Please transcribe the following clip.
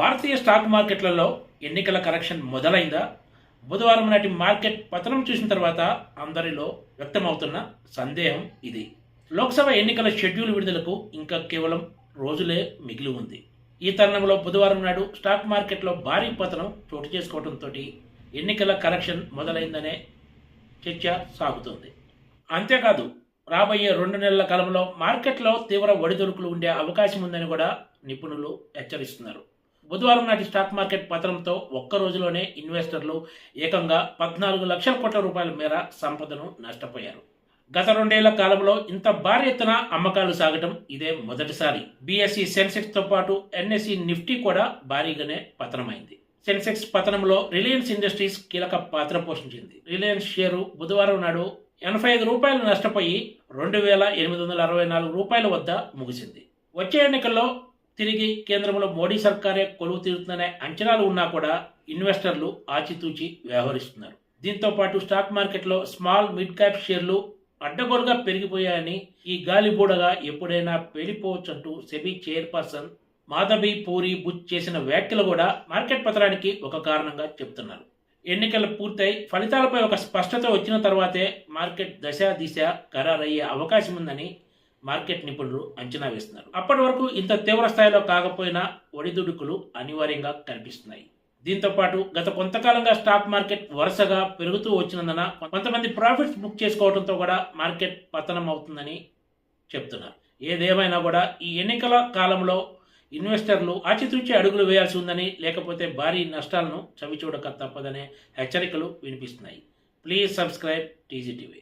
భారతీయ stock మార్కెట్లలో ఎన్నికల correction మొదలైందా? బుధవారం నాటి మార్కెట్ పతనం చూసిన తర్వాత అందరిలో వ్యక్తమవుతున్న సందేహం ఇది. లోక్సభ ఎన్నికల షెడ్యూల్ విడుదలకు ఇంకా కేవలం రోజులే మిగిలి ఉంది. ఈ తరుణంలో బుధవారం నాడు స్టాక్ మార్కెట్లో భారీ పతనం చోటు చేసుకోవడంతో ఎన్నికల కరెక్షన్ మొదలైందనే చర్చ సాగుతోంది. అంతేకాదు రాబోయే రెండు నెలల కాలంలో మార్కెట్లో తీవ్ర ఒడిదుడుకులు ఉండే అవకాశం ఉందని కూడా నిపుణులు హెచ్చరిస్తున్నారు. బుధవారం నాటి స్టాక్ మార్కెట్ పతనంతో ఒక్క రోజులోనే ఇన్వెస్టర్లు ఏకంగా పద్నాలుగు లక్షల కోట్ల రూపాయల మేర సంపదను నష్టపోయారు. గత రెండేళ్ళ కాలంలో ఇంత భారీ ఎత్తున అమ్మకాలు సాగటం ఇదే మొదటిసారి. బీఎస్ఈ సెన్సెక్స్తో పాటు ఎన్ఎస్ఈ నిఫ్టీ కూడా భారీగానే పతనమైంది. సెన్సెక్స్ పతనంలో రిలయన్స్ ఇండస్ట్రీస్ కీలక పాత్ర పోషించింది. రిలయన్స్ షేరు బుధవారం నాడు ఎనభై ఐదు రూపాయలు నష్టపోయి రెండు వేల ఎనిమిది వందల అరవై నాలుగు రూపాయల వద్ద ముగిసింది. వచ్చే ఎన్నికల్లో తిరిగి కేంద్రంలో మోడీ సర్కారే కొలువు తీరుతుందనే అంచనాలు ఉన్నా కూడా ఇన్వెస్టర్లు ఆచితూచి వ్యవహరిస్తున్నారు. దీంతో పాటు స్టాక్ మార్కెట్లో స్మాల్ మిడ్ క్యాప్ షేర్లు అడ్డగోలుగా పెరిగిపోయాయని ఈ గాలిబూడగా ఎప్పుడైనా పేలిపోవచ్చంటూ సెబీ చైర్పర్సన్ మాధవి పూరి బుచ్ చేసిన వ్యాఖ్యలు కూడా మార్కెట్ పతనానికి ఒక కారణంగా చెప్తున్నారు ఎన్నికలు పూర్తయి ఫలితాలపై ఒక స్పష్టత వచ్చిన తర్వాతే మార్కెట్ దశ దిశ ఖరారయ్యే అవకాశం ఉందని మార్కెట్ నిపుణులు అంచనా వేస్తున్నారు. అప్పటి వరకు ఇంత తీవ్ర స్థాయిలో కాకపోయినా ఒడిదుడుకులు అనివార్యంగా కనిపిస్తున్నాయి. దీంతో పాటు గత కొంతకాలంగా స్టాక్ మార్కెట్ వరుసగా పెరుగుతూ వచ్చినందున కొంతమంది ప్రాఫిట్స్ బుక్ చేసుకోవడంతో కూడా మార్కెట్ పతనం అవుతుందని చెప్తున్నారు. ఏదేమైనా కూడా ఈ ఎన్నికల కాలంలో ఇన్వెస్టర్లు ఆచితూచి అడుగులు వేయాల్సి ఉందని లేకపోతే భారీ నష్టాలను చవిచూడక తప్పదనే హెచ్చరికలు వినిపిస్తున్నాయి. Please subscribe TGTV